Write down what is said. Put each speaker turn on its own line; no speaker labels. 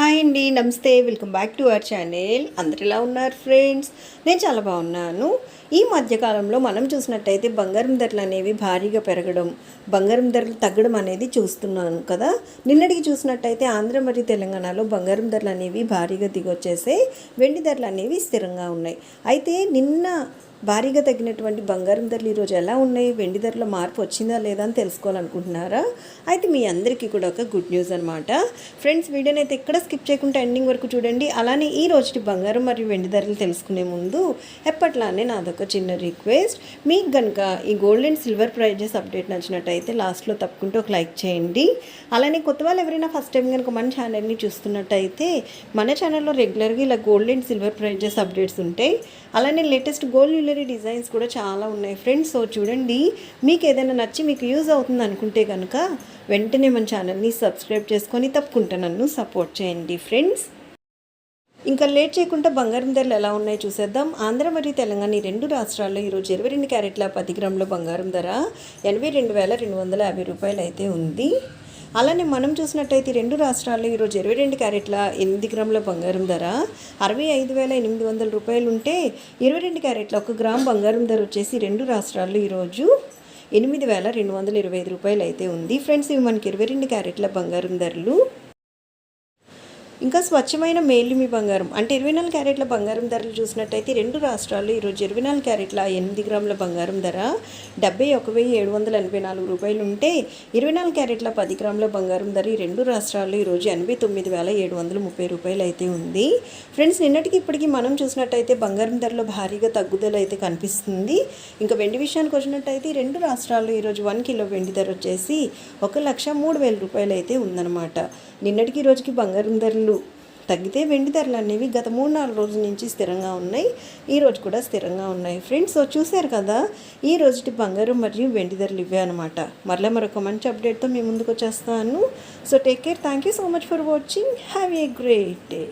Hi అండి నమస్తే. Welcome back to our channel. అందరు ఎలా ఉన్నారు ఫ్రెండ్స్? నేను చాలా బాగున్నాను. ఈ మధ్యకాలంలో మనం చూసినట్టయితే బంగారం ధరలు అనేవి భారీగా పెరగడం బంగారం ధరలు తగ్గడం అనేది చూస్తున్నాను కదా? నిన్నటికి చూసినట్టయితే ఆంధ్ర మరియు తెలంగాణలో బంగారం ధరలు అనేవి భారీగా దిగొచ్చేసే వెండి ధరలు అనేవి స్థిరంగా ఉన్నాయి. అయితే నిన్న భారీగా తగ్గినటువంటి బంగారం ధరలు ఈరోజు ఎలా ఉన్నాయి? వెండి ధరల మార్పు వచ్చిందా లేదా అని తెలుసుకోవాలనుకుంటున్నారా? అయితే మీ అందరికీ కూడా ఒక గుడ్ న్యూస్ అనమాట ఫ్రెండ్స్ వీడియోని అయితే ఎక్కడ స్కిప్ చేయకుండా ఎండింగ్ వరకు చూడండి. అలానే ఈ రోజుటి బంగారం మరియు వెండి ధరలు తెలుసుకునే ముందు ఎప్పట్లానే నాదొక చిన్న రిక్వెస్ట్ మీకు కనుక ఈ gold and silver prizes update నచ్చినట్టయితే లాస్ట్లో తప్పుకుంటూ ఒక లైక్ చేయండి. అలానే కొత్త వాళ్ళు ఎవరైనా ఫస్ట్ టైం కనుక మన ఛానల్ని చూస్తున్నట్టయితే మన ఛానల్లో రెగ్యులర్గా ఇలా gold and silver prizes updates ఉంటాయి. అలానే లేటెస్ట్ గోల్డ్ జ్యువెలరీ డిజైన్స్ కూడా చాలా ఉన్నాయి. ఫ్రెండ్స్ సో చూడండి మీకు ఏదైనా నచ్చి మీకు యూజ్ అవుతుంది అనుకుంటే కనుక వెంటనే మన ఛానల్ని సబ్స్క్రైబ్ చేసుకొని తప్పకుండా నన్ను సపోర్ట్ చేయండి ఫ్రెండ్స్ ఇంకా లేట్ చేయకుండా బంగారం ధరలు ఎలా ఉన్నాయో చూసేద్దాం. ఆంధ్ర మరియు తెలంగాణ ఈ రెండు రాష్ట్రాల్లో ఈరోజు ఇరవై రెండు క్యారెట్ల పది గ్రాముల బంగారం ధర ఎనభై రెండు వేల రెండు వందల యాభై రూపాయలు అయితే ఉంది. అలానే మనం చూసినట్టయితే రెండు రాష్ట్రాల్లో ఈరోజు ఇరవై రెండు క్యారెట్ల ఎనిమిది గ్రాముల బంగారం ధర అరవై ఐదు వేల ఎనిమిది వందల రూపాయలు ఉంటే ఇరవై రెండు క్యారెట్ల ఒక గ్రామ్ బంగారం ధర వచ్చేసి రెండు రాష్ట్రాల్లో ఈరోజు ఎనిమిది వేల రెండు వందల ఇరవై ఐదు రూపాయలు అయితే ఉంది. ఫ్రెండ్స్ ఇవి మనకి ఇరవై రెండు క్యారెట్ల బంగారం ధరలు. ఇంకా స్వచ్ఛమైన మేలిమి బంగారం. అంటే ఇరవై నాలుగు క్యారెట్ల బంగారం ధరలు చూసినట్టయితే రెండు రాష్ట్రాల్లో ఈరోజు ఇరవై నాలుగు క్యారెట్ల ఎనిమిది గ్రాముల బంగారం ధర డెబ్బై ఒక వెయ్యి ఏడు వందల ఎనభై నాలుగు రూపాయలు ఉంటే ఇరవై నాలుగు క్యారెట్ల పది గ్రాముల బంగారం ధర ఈ రెండు రాష్ట్రాల్లో ఈరోజు ఎనభై తొమ్మిది వేల ఏడు వందల ముప్పై రూపాయలు అయితే ఉంది. ఫ్రెండ్స్ నిన్నటికి ఇప్పటికి మనం చూసినట్టయితే బంగారం ధరలో భారీగా తగ్గుదల అయితే కనిపిస్తుంది. ఇంకా వెండి విషయానికి వచ్చినట్టయితే రెండు రాష్ట్రాల్లో ఈరోజు వన్ కిలో వెండి ధర వచ్చేసి ఒక లక్ష మూడు వేల రూపాయలు అయితే ఉందన్నమాట. నిన్నటికి ఈ రోజుకి బంగారం ధరలు తగ్గితే వెండి ధరలు అనేవి గత మూడు నాలుగు రోజుల నుంచి స్థిరంగా ఉన్నాయి. ఈ రోజు కూడా స్థిరంగా ఉన్నాయి. ఫ్రెండ్స్ సో చూశారు కదా ఈ రోజుటి బంగారం మరియు వెండి ధరలు ఇవే అనమాట మరలా మరొక మంచి అప్డేట్తో మీ ముందుకు వచ్చేస్తాను. So take care thank you so much for watching have a great day